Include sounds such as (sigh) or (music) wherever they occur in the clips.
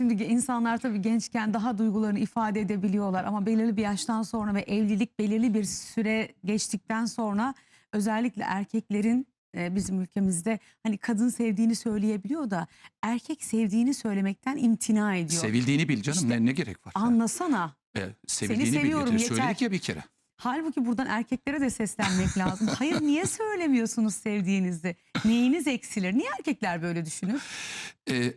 Şimdi insanlar tabii gençken daha duygularını ifade edebiliyorlar ama belirli bir yaştan sonra ve evlilik belirli bir süre geçtikten sonra özellikle erkeklerin e, bizim ülkemizde hani kadın sevdiğini söyleyebiliyor da erkek sevdiğini söylemekten imtina ediyor. Sevildiğini bil canım. İşte ne, ne gerek var? Anlasana. E, sevildiğini seviyorum, bil. yeter. Söyledik ya bir kere. Halbuki buradan erkeklere de seslenmek lazım. Hayır niye söylemiyorsunuz sevdiğinizi? Neyiniz eksilir? Niye erkekler böyle düşünür? E, (laughs)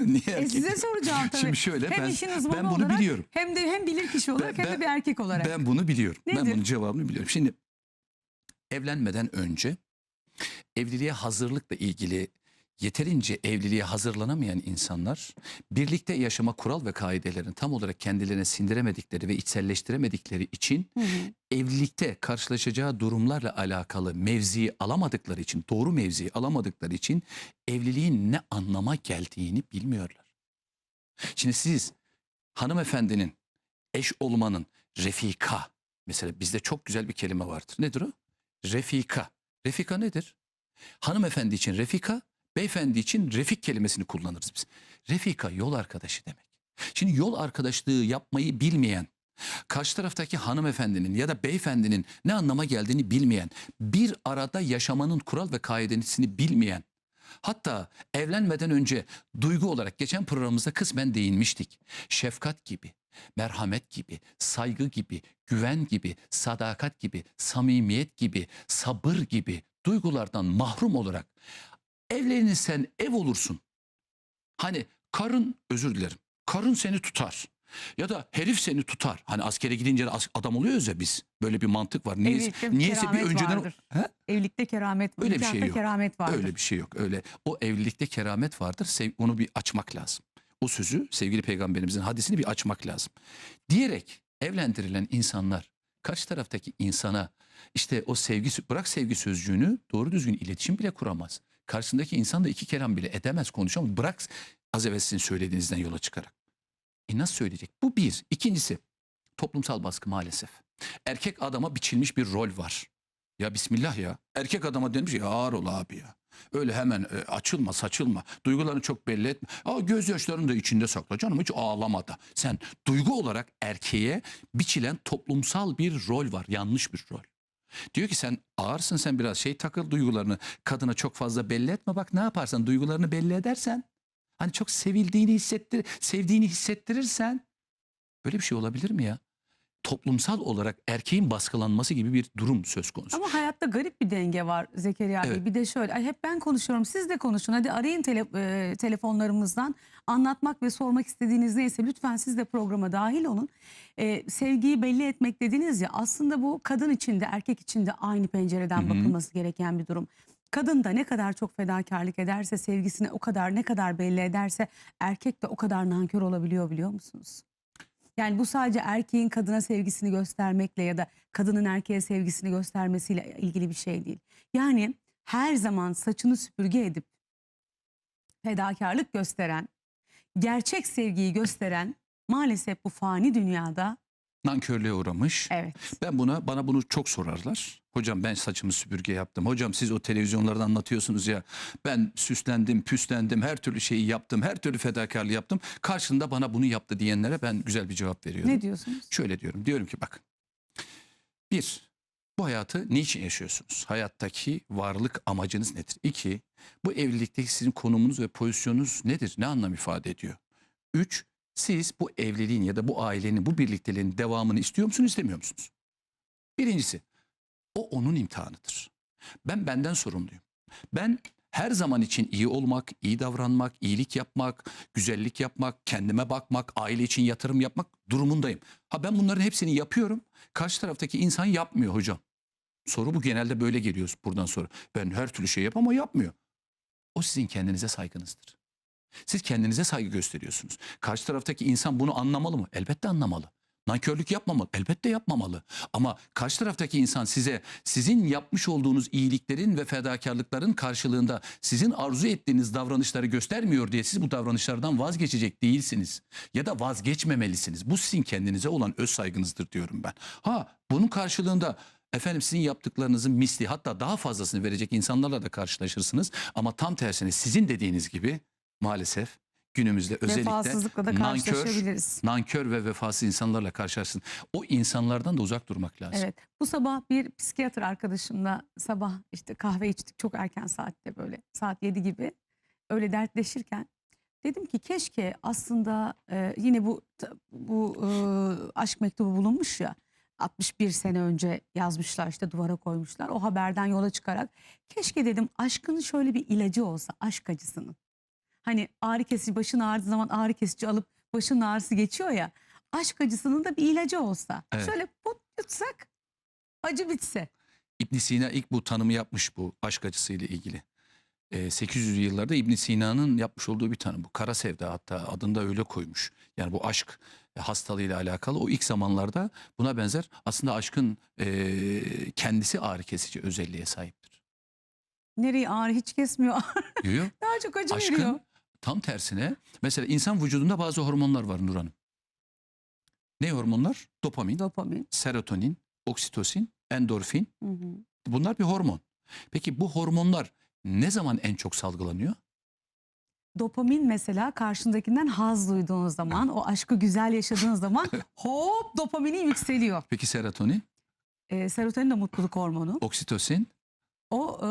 niye E erkek? size soracağım tabii. Şimdi şöyle hem ben, işin uzmanı ben bunu olarak biliyorum. hem de hem bilir kişi olarak Ben- hem de ben- bir erkek olarak. Ben bunu biliyorum. Ben Nedir? bunun cevabını biliyorum. Şimdi evlenmeden önce evliliğe hazırlıkla ilgili yeterince evliliğe hazırlanamayan insanlar birlikte yaşama kural ve kaidelerini tam olarak kendilerine sindiremedikleri ve içselleştiremedikleri için Hı hı. evlilikte karşılaşacağı durumlarla alakalı mevziyi alamadıkları için, doğru mevziyi alamadıkları için evliliğin ne anlama geldiğini bilmiyorlar. Şimdi siz hanımefendinin, eş olmanın refika, mesela bizde çok güzel bir kelime vardır. Nedir o? Refika. Refika nedir? Hanımefendi için refika, beyefendi için refik kelimesini kullanırız biz. Refika yol arkadaşı demek. Şimdi yol arkadaşlığı yapmayı bilmeyen, karşı taraftaki hanımefendinin ya da beyefendinin ne anlama geldiğini bilmeyen, bir arada yaşamanın kural ve kaidesini bilmeyen, hatta evlenmeden önce duygu olarak geçen programımızda kısmen değinmiştik. Şefkat gibi, merhamet gibi, saygı gibi, güven gibi, sadakat gibi, samimiyet gibi, sabır gibi duygulardan mahrum olarak evlenirsen ev olursun. Hani karın özür dilerim. Karın seni tutar. Ya da herif seni tutar. Hani askere gidince de adam oluyoruz ya biz. Böyle bir mantık var. Niyeyse, Evlilikte niyeyse bir keramet önceden... vardır. He? Evlilikte keramet var. Öyle bir nikahta şey yok. keramet vardır. Öyle bir şey yok. Öyle o evlilikte keramet vardır. Sev, onu bir açmak lazım. O sözü sevgili peygamberimizin hadisini bir açmak lazım. Diyerek evlendirilen insanlar karşı taraftaki insana işte o sevgi bırak sevgi sözcüğünü doğru düzgün iletişim bile kuramaz. Karşısındaki insan da iki kelam bile edemez konuşamaz. Bırak az evvel sizin söylediğinizden yola çıkarak. E nasıl söyleyecek? Bu bir. İkincisi toplumsal baskı maalesef. Erkek adama biçilmiş bir rol var. Ya bismillah ya. Erkek adama demiş ya ağır ol abi ya. Öyle hemen e, açılma saçılma. Duygularını çok belli etme. Aa, gözyaşlarını da içinde sakla canım hiç ağlama da. Sen duygu olarak erkeğe biçilen toplumsal bir rol var. Yanlış bir rol. Diyor ki sen ağırsın sen biraz şey takıl duygularını kadına çok fazla belli etme. Bak ne yaparsan duygularını belli edersen hani çok sevildiğini hissettir, sevdiğini hissettirirsen böyle bir şey olabilir mi ya? Toplumsal olarak erkeğin baskılanması gibi bir durum söz konusu. Ama hayatta garip bir denge var Zekeriya Bey. Evet. Bir de şöyle ay hep ben konuşuyorum siz de konuşun. Hadi arayın tele- e, telefonlarımızdan anlatmak ve sormak istediğiniz neyse lütfen siz de programa dahil olun. E, sevgiyi belli etmek dediniz ya aslında bu kadın için de erkek için de aynı pencereden Hı hı. bakılması gereken bir durum. Kadın da ne kadar çok fedakarlık ederse sevgisini o kadar ne kadar belli ederse erkek de o kadar nankör olabiliyor biliyor musunuz? Yani bu sadece erkeğin kadına sevgisini göstermekle ya da kadının erkeğe sevgisini göstermesiyle ilgili bir şey değil. Yani her zaman saçını süpürge edip fedakarlık gösteren, gerçek sevgiyi gösteren maalesef bu fani dünyada Nankörlüğe uğramış. evet. Ben buna bana bunu çok sorarlar. Hocam ben saçımı süpürge yaptım. Hocam siz o televizyonlarda anlatıyorsunuz ya. Ben süslendim, püslendim, her türlü şeyi yaptım, her türlü fedakarlığı yaptım. Karşında bana bunu yaptı diyenlere ben güzel bir cevap veriyorum. Ne diyorsunuz? Şöyle diyorum. Diyorum ki bak. Bir, bu hayatı niçin yaşıyorsunuz? Hayattaki varlık amacınız nedir? İki, bu evlilikteki sizin konumunuz ve pozisyonunuz nedir? Ne anlam ifade ediyor? Üç, siz bu evliliğin ya da bu ailenin, bu birlikteliğin devamını istiyor musunuz, istemiyor musunuz? Birincisi, o onun imtihanıdır. Ben benden sorumluyum. Ben her zaman için iyi olmak, iyi davranmak, iyilik yapmak, güzellik yapmak, kendime bakmak, aile için yatırım yapmak durumundayım. Ha ben bunların hepsini yapıyorum. Karşı taraftaki insan yapmıyor hocam. Soru bu genelde böyle geliyor buradan sonra. Ben her türlü şey yap ama yapmıyor. O sizin kendinize saygınızdır. Siz kendinize saygı gösteriyorsunuz. Karşı taraftaki insan bunu anlamalı mı? Elbette anlamalı. Nankörlük yapmamalı. Elbette yapmamalı. Ama karşı taraftaki insan size sizin yapmış olduğunuz iyiliklerin ve fedakarlıkların karşılığında sizin arzu ettiğiniz davranışları göstermiyor diye siz bu davranışlardan vazgeçecek değilsiniz. Ya da vazgeçmemelisiniz. Bu sizin kendinize olan öz saygınızdır diyorum ben. Ha bunun karşılığında efendim sizin yaptıklarınızın misli hatta daha fazlasını verecek insanlarla da karşılaşırsınız. Ama tam tersine sizin dediğiniz gibi maalesef günümüzde özellikle Vefasızlıkla da nankör, karşılaşabiliriz. nankör ve vefasız insanlarla karşılaşsın. O insanlardan da uzak durmak lazım. Evet. Bu sabah bir psikiyatr arkadaşımla sabah işte kahve içtik çok erken saatte böyle saat 7 gibi öyle dertleşirken dedim ki keşke aslında e, yine bu bu e, aşk mektubu bulunmuş ya 61 sene önce yazmışlar işte duvara koymuşlar. O haberden yola çıkarak keşke dedim aşkın şöyle bir ilacı olsa aşk acısının. Hani ağrı kesici başın ağrıdığı zaman ağrı kesici alıp başın ağrısı geçiyor ya. Aşk acısının da bir ilacı olsa. Evet. Şöyle put yutsak acı bitse. İbn Sina ilk bu tanımı yapmış bu aşk acısıyla ilgili. Ee, 800'lü yıllarda İbn Sina'nın yapmış olduğu bir tanım bu. Kara sevda hatta adında öyle koymuş. Yani bu aşk hastalığıyla alakalı o ilk zamanlarda buna benzer aslında aşkın e, kendisi ağrı kesici özelliğe sahiptir. Nereyi ağrı hiç kesmiyor. (laughs) Diyor. Daha çok acı veriyor. Tam tersine mesela insan vücudunda bazı hormonlar var Nur Hanım. Ne hormonlar? Dopamin, Dopamin. serotonin, oksitosin, endorfin. Hı hı. Bunlar bir hormon. Peki bu hormonlar ne zaman en çok salgılanıyor? Dopamin mesela karşındakinden haz duyduğunuz zaman, o aşkı güzel yaşadığınız zaman (laughs) hop dopaminin yükseliyor. Peki serotonin, Ee, serotonin de mutluluk hormonu. oksitosin, O e,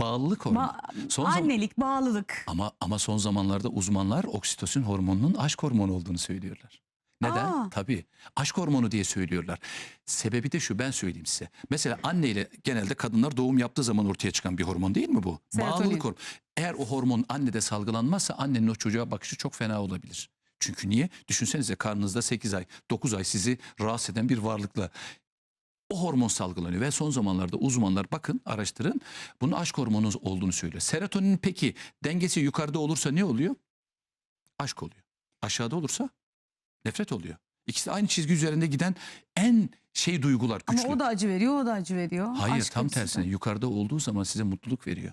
bağlılık hormonu. ba- Son zaman- annelik, bağlılık. Ama ama son zamanlarda uzmanlar oksitosin hormonunun aşk hormonu olduğunu söylüyorlar. Neden? Aa. Tabii. Aşk hormonu diye söylüyorlar. Sebebi de şu ben söyleyeyim size. Mesela anneyle genelde kadınlar doğum yaptığı zaman ortaya çıkan bir hormon değil mi bu? Serotonin. Bağlılık hormonu. Eğer o hormon annede salgılanmazsa annenin o çocuğa bakışı çok fena olabilir. Çünkü niye? Düşünsenize karnınızda 8 ay, 9 ay sizi rahatsız eden bir varlıkla o hormon salgılanıyor ve son zamanlarda uzmanlar bakın araştırın bunun aşk hormonu olduğunu söylüyor. Serotonin peki dengesi yukarıda olursa ne oluyor? Aşk oluyor. Aşağıda olursa nefret oluyor. İkisi aynı çizgi üzerinde giden en şey duygular güçlü. Ama o da acı veriyor, o da acı veriyor. Hayır Aşk tam acısı da. tersine yukarıda olduğu zaman size mutluluk veriyor.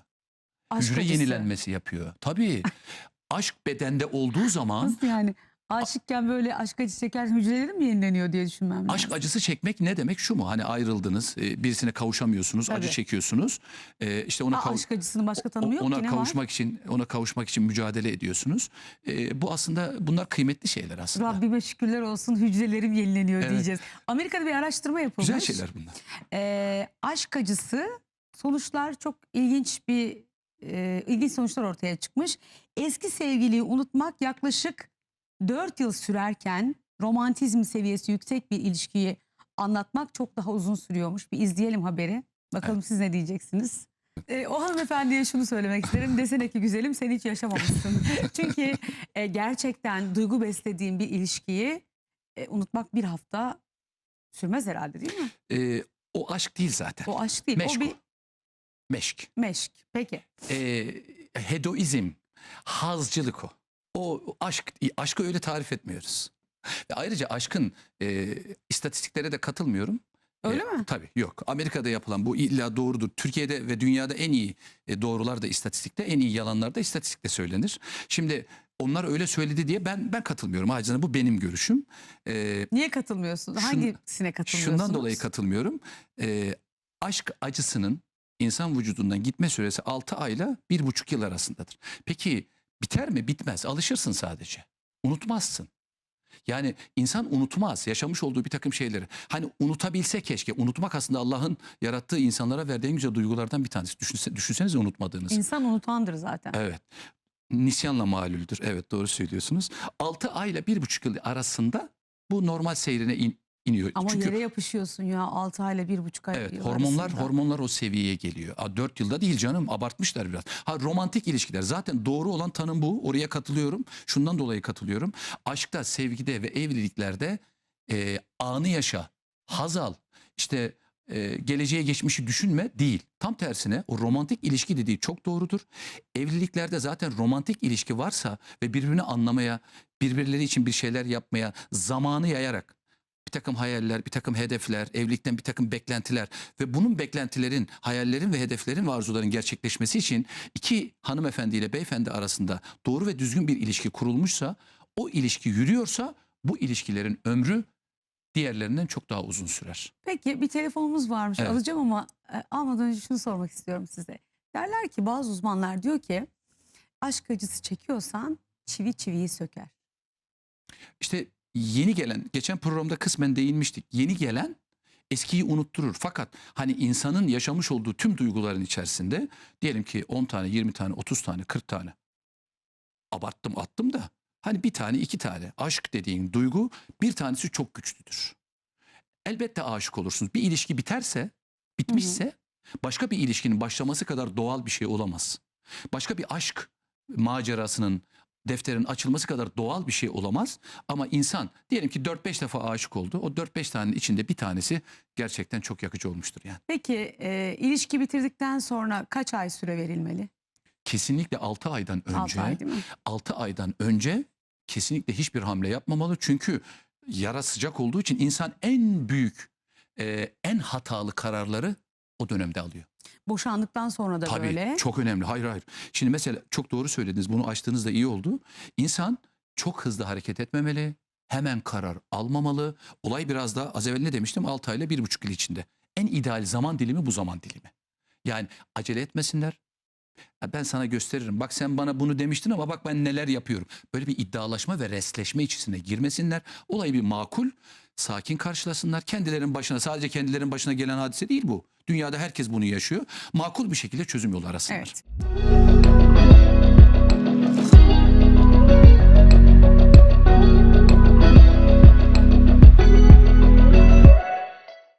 Aşk Hücre acısı. yenilenmesi yapıyor. Tabii (laughs) aşk bedende olduğu zaman Nasıl yani? Aşıkken böyle aşk acısı çekerken hücrelerim mi yenileniyor diye düşünmem lazım. Aşk acısı çekmek ne demek? Şu mu? Hani ayrıldınız, e, birisine kavuşamıyorsunuz, acı Tabii. çekiyorsunuz. E, işte ona Aa, aşk acısının başka tanımı yok ona ki ne var? kavuşmak için ona kavuşmak için mücadele ediyorsunuz. E, bu aslında bunlar kıymetli şeyler aslında. Rabbime şükürler olsun hücrelerim yenileniyor Evet. diyeceğiz. Amerika'da bir araştırma yapılmış. Güzel şeyler bunlar. Ee, aşk acısı sonuçlar çok ilginç bir e, ilginç sonuçlar ortaya çıkmış. Eski sevgiliyi unutmak yaklaşık 4 yıl sürerken romantizm seviyesi yüksek bir ilişkiyi anlatmak çok daha uzun sürüyormuş. Bir izleyelim haberi. Bakalım siz ne diyeceksiniz? Ee, o hanımefendiye şunu söylemek isterim. Desene ki güzelim sen hiç yaşamamışsın. (laughs) Çünkü e, gerçekten duygu beslediğin bir ilişkiyi e, unutmak bir hafta sürmez herhalde değil mi? E, o aşk değil zaten. O aşk değil. Meşk o o. bir Meşk. meşk. Peki. E, hedoizm, hazcılık o. O aşk, aşkı öyle tarif etmiyoruz. Ve ayrıca aşkın e, istatistiklere de katılmıyorum. Öyle E, mi? Tabii yok. Amerika'da yapılan bu illa doğrudur. Türkiye'de ve dünyada en iyi e, doğrular da istatistikte, en iyi yalanlar da istatistikte söylenir. Şimdi onlar öyle söyledi diye ben ben katılmıyorum. Acizane bu benim görüşüm. E, Niye katılmıyorsunuz? Şun- Hangisine katılmıyorsunuz? şundan dolayı katılmıyorum. E, aşk acısının insan vücudundan gitme süresi 6 ayla 1,5 yıl arasındadır. Peki biter mi? Bitmez. Alışırsın sadece. Unutmazsın. Yani insan unutmaz yaşamış olduğu bir takım şeyleri. Hani unutabilse keşke. Unutmak aslında Allah'ın yarattığı insanlara verdiği en güzel duygulardan bir tanesi. Düşünse, düşünsenize unutmadığınızı. İnsan unutandır zaten. Evet. Nisyanla malüldür. Evet doğru söylüyorsunuz. 6 ayla 1,5 yıl arasında bu normal seyrine in- iniyor. Ama Çünkü yere yapışıyorsun ya 6 ayla 1,5 ay Evet hormonlar arasında. hormonlar o seviyeye geliyor. A, 4 yılda değil canım abartmışlar biraz. Ha romantik ilişkiler zaten doğru olan tanım bu. Oraya katılıyorum. Şundan dolayı katılıyorum. Aşkta, sevgide ve evliliklerde e, anı yaşa, haz al. İşte e, geleceğe geçmişi düşünme değil. Tam tersine o romantik ilişki dediği çok doğrudur. Evliliklerde zaten romantik ilişki varsa ve birbirini anlamaya, birbirleri için bir şeyler yapmaya zamanı yayarak bir takım hayaller, bir takım hedefler, evlilikten bir takım beklentiler ve bunun beklentilerin, hayallerin ve hedeflerin ve arzuların gerçekleşmesi için iki hanımefendi ile beyefendi arasında doğru ve düzgün bir ilişki kurulmuşsa, o ilişki yürüyorsa bu ilişkilerin ömrü diğerlerinden çok daha uzun sürer. Peki bir telefonumuz varmış Evet. alacağım ama e, almadan önce şunu sormak istiyorum size. Derler ki bazı uzmanlar diyor ki aşk acısı çekiyorsan çivi çiviyi söker. İşte yeni gelen, geçen programda kısmen değinmiştik. Yeni gelen eskiyi unutturur. Fakat hani insanın yaşamış olduğu tüm duyguların içerisinde diyelim ki 10 tane, 20 tane, 30 tane, 40 tane abarttım attım da hani bir tane iki tane aşk dediğin duygu bir tanesi çok güçlüdür. Elbette aşık olursunuz. Bir ilişki biterse, bitmişse başka bir ilişkinin başlaması kadar doğal bir şey olamaz. Başka bir aşk macerasının defterin açılması kadar doğal bir şey olamaz. Ama insan diyelim ki 4-5 defa aşık oldu. O 4-5 tanenin içinde bir tanesi gerçekten çok yakıcı olmuştur yani. Peki e, ilişki bitirdikten sonra kaç ay süre verilmeli? Kesinlikle 6 aydan önce 6 ay değil mi? 6 aydan önce kesinlikle hiçbir hamle yapmamalı. Çünkü yara sıcak olduğu için insan en büyük, e, en hatalı kararları o dönemde alıyor. Boşandıktan sonra da Tabii böyle. çok önemli. Hayır hayır. Şimdi mesela çok doğru söylediniz. Bunu açtığınızda iyi oldu. İnsan çok hızlı hareket etmemeli. Hemen karar almamalı. Olay biraz da az evvel ne demiştim? 6 ayla 1,5 yıl içinde. En ideal zaman dilimi bu zaman dilimi. Yani acele etmesinler. Ben sana gösteririm. Bak sen bana bunu demiştin ama bak ben neler yapıyorum. Böyle bir iddialaşma ve restleşme içerisine girmesinler. Olayı bir makul, sakin karşılasınlar. Kendilerinin başına, sadece kendilerinin başına gelen hadise değil bu. Dünyada herkes bunu yaşıyor. Makul bir şekilde çözüm yolu arasınlar. Evet.